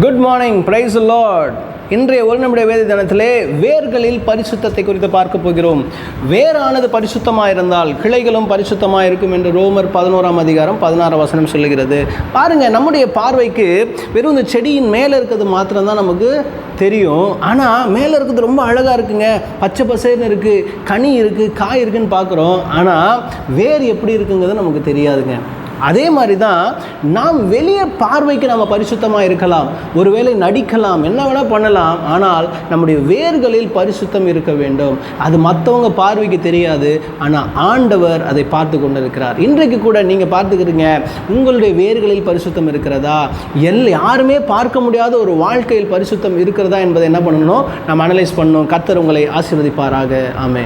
Good morning price Lord இன்றைய ஒரு நிமிட வேதி தினத்திலே வேர்களில் பரிசுத்தத்தை குறித்து பார்க்க போகிறோம். வேரானது பரிசுத்தமாக இருந்தால் கிளைகளும் பரிசுத்தமாக இருக்கும் என்று ரோமர் பதினோராம் அதிகாரம் பதினாறாம் வசனம் சொல்லுகிறது. பாருங்கள் நம்முடைய பார்வைக்கு வெறும் இந்த செடியின் மேலே இருக்கிறது மாத்திரம்தான் நமக்கு தெரியும். ஆனால் மேலே இருக்கிறது ரொம்ப அழகாக இருக்குங்க. பச்சை பசேர்னு இருக்குது கனி இருக்குது காய் இருக்குன்னு பார்க்குறோம். ஆனால் வேர் எப்படி இருக்குங்கிறது நமக்கு தெரியாதுங்க. அதே மாதிரி தான் நாம் வெளியே பார்வைக்கு நம்ம பரிசுத்தமாக இருக்கலாம். ஒருவேளை நடிக்கலாம் என்ன வேணால் பண்ணலாம். ஆனால் நம்முடைய வேர்களில் பரிசுத்தம் இருக்க வேண்டும். அது மற்றவங்க பார்வைக்கு தெரியாது. ஆனால் ஆண்டவர் அதை பார்த்து கொண்டு இருக்கிறார் இன்றைக்கு கூட நீங்கள் பார்த்துக்கிறீங்க உங்களுடைய வேர்களில் பரிசுத்தம் இருக்கிறதா? எல் யாருமே பார்க்க முடியாத ஒரு வாழ்க்கையில் பரிசுத்தம் இருக்கிறதா என்பதை என்ன பண்ணணும்? நம்ம அனலைஸ் பண்ணணும். கத்தர் உங்களை ஆசீர்வதிப்பாராக. ஆமே